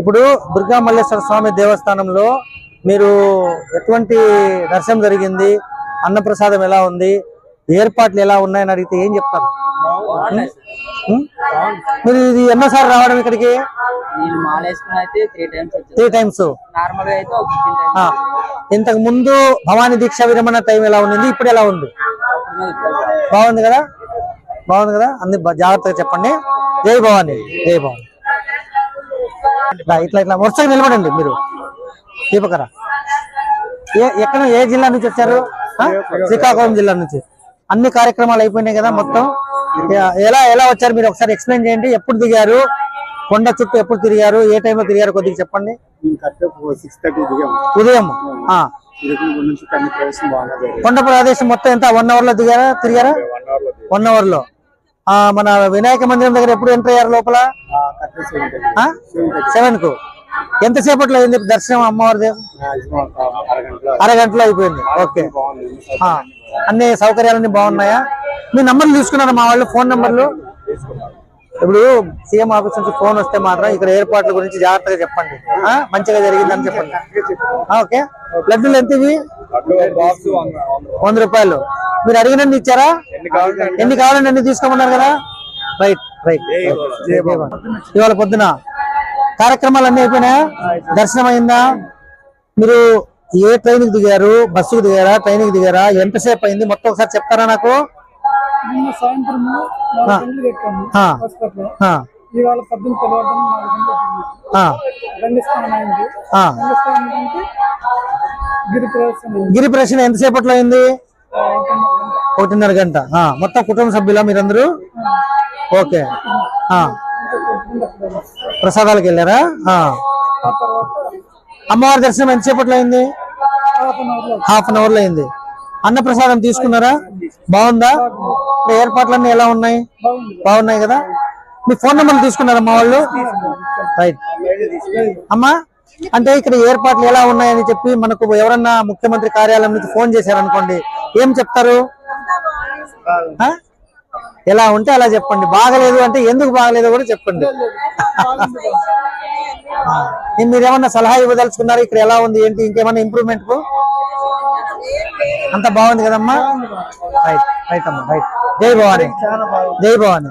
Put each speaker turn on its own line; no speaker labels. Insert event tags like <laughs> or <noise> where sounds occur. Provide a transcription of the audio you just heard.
ఇప్పుడు దుర్గా మల్లేశ్వర స్వామి దేవస్థానంలో మీరు ఎటువంటి దర్శనం జరిగింది? అన్నప్రసాదం ఎలా ఉంది? ఏర్పాట్లు ఎలా ఉన్నాయని అడిగితే ఏం చెప్తారు? మీరు ఇది ఎన్నోసారి రావడం ఇక్కడికి?
త్రీ టైమ్స్
ఇంతకు ముందు భవానీ దీక్ష విరమణ టైం ఎలా ఉంది ఇప్పుడు ఎలా ఉంది? బాగుంది కదా? బాగుంది కదా? అన్ని జాగ్రత్తగా చెప్పండి. జై భవానీ. జై భవానీ. ఇట్లా ఇట్లా. వరుసగా నిలబడండి మీరు. దీపకరా. ఏ ఎక్కడ ఏ జిల్లా నుంచి వచ్చారు? శ్రీకాకుళం జిల్లా నుంచి. అన్ని కార్యక్రమాలు అయిపోయినాయి కదా మొత్తం. ఎలా ఎలా వచ్చారు? మీరు ఒకసారి ఎక్స్ప్లెయిన్ చేయండి. ఎప్పుడు దిగారు? కొండ చుట్టూ ఎప్పుడు తిరిగారు? ఏ టైంలో తిరిగారు? కొద్దిగా చెప్పండి. ఉదయం. కొండ ప్రదేశం మొత్తం ఎంత? వన్ అవర్లో దిగారా? తిరిగారా?
వన్
అవర్లో. మన వినాయక మందిరం దగ్గర ఎప్పుడు ఎంటర్ అయ్యారు లోపల? సెవెన్కు ఎంతసేపట్లో అయింది దర్శనం అమ్మవారిది?
అరగంటలో
అయిపోయింది. ఓకే. అన్ని సౌకర్యాలన్నీ బాగున్నాయా? మీ నంబర్లు తీసుకున్నారా మా వాళ్ళు? ఫోన్ నంబర్లు? ఇప్పుడు సీఎం ఆఫీస్ నుంచి ఫోన్ వస్తే మాత్రం ఇక్కడ ఏర్పాట్ల గురించి జాగ్రత్తగా చెప్పండి. మంచిగా జరిగిందని చెప్పండి. ఓకే. లడ్డూలు ఎంత ఇవి? వంద రూపాయలు. మీరు అడిగినన్ని ఇచ్చారా? ఎన్ని కావాలండి అన్ని తీసుకోమన్నారు కదా? రైట్ రైట్ ఇవాళ. పొద్దున. కార్యక్రమాలు అన్ని అయిపోయినాయా దర్శనం అయిందా? మీరు ఏ ట్రైన్కి దిగారు? బస్సుకు దిగారా? ట్రైన్కి దిగారా? ఎంతసేపు అయింది? మొత్తం ఒకసారి చెప్తారా నాకు?
సాయంత్రం ఇవాళ పద్దెనిమిది గిరి
ప్రదక్షిణ ఎంతసేపట్లో అయింది? ఒకటిన్నర గంట. మొత్తం కుటుంబ సభ్యులా మీరందరూ? ఓకే. ప్రసాదాలకు వెళ్ళారా? అమ్మవారి దర్శనం ఎంతసేపట్లో అయింది?
హాఫ్ అన్
అవర్లో అయింది. అన్న ప్రసాదం తీసుకున్నారా? బాగుందా? ఏర్పాట్లన్నీ ఎలా ఉన్నాయి? బాగున్నాయి కదా? మీ ఫోన్ నెంబర్ తీసుకున్నారా మా వాళ్ళు? రైట్. అమ్మా అంటే ఇక్కడ ఏర్పాట్లు ఎలా ఉన్నాయని చెప్పి మనకు ఎవరన్నా ముఖ్యమంత్రి కార్యాలయం నుంచి ఫోన్ చేశారనుకోండి ఏం చెప్తారు? ఎలా ఉంటే అలా చెప్పండి. బాగలేదు అంటే ఎందుకు బాగలేదో కూడా చెప్పండి. <laughs> ఆ. మీరు ఏమన్నా సలహా ఇవ్వదలుచుకున్నారు? ఇక్కడ ఎలా ఉంది? ఏంటి? ఇంకేమన్నా ఇంప్రూవ్మెంట్కు? అంత బాగుంది కదమ్మా? రైట్ రైట్ అమ్మా రైట్ జై భవాని. జై భవాని.